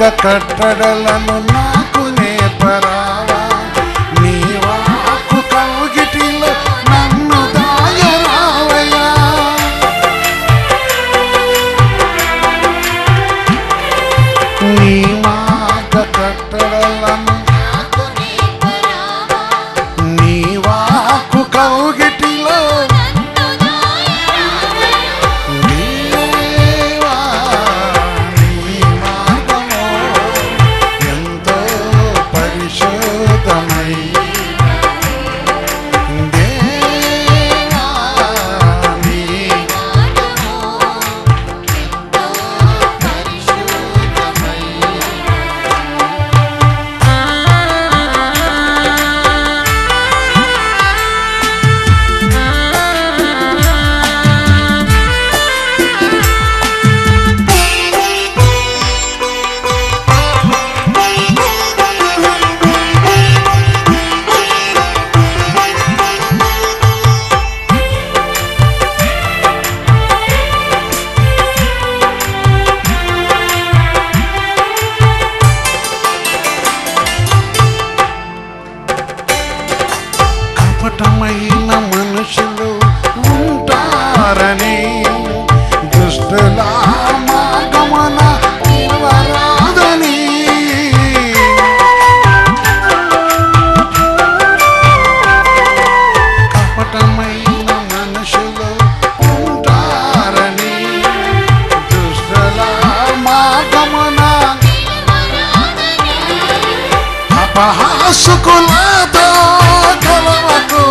దుఃఖ కట్టడలను నా అపహాసుకులతో కలవకు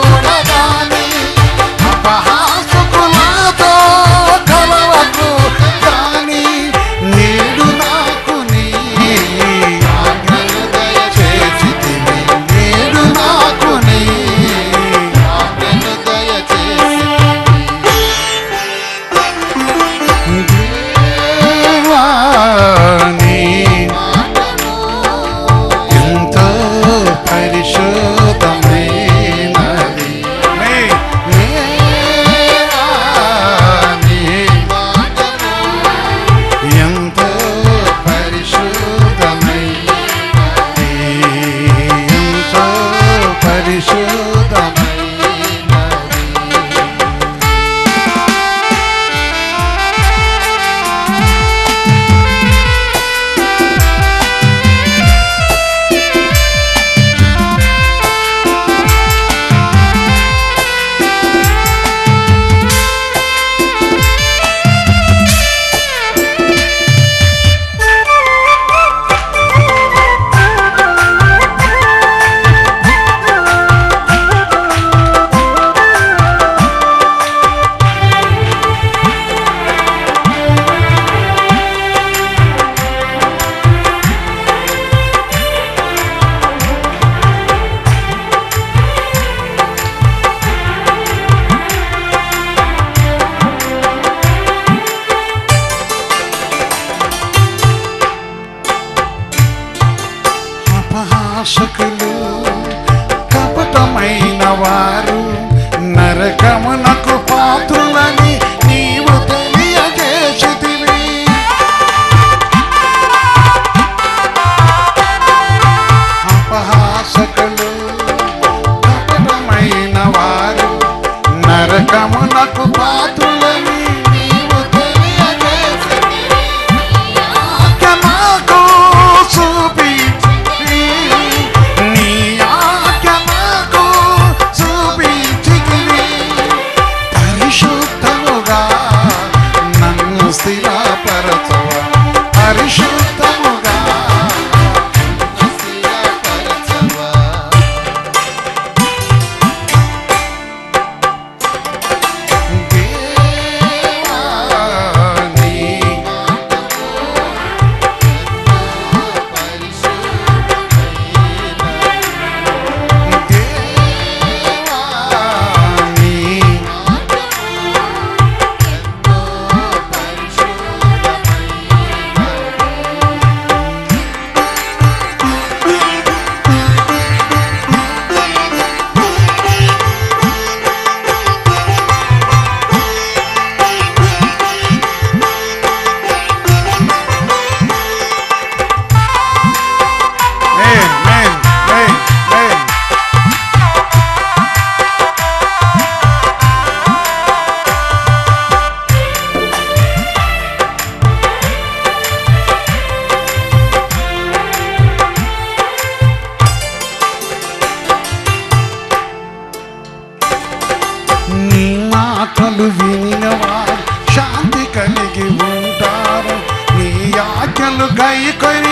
మాటలు వినినవారు శాంతి కలిగి ఉంటారు. నీ ఆజ్ఞలు గైకొని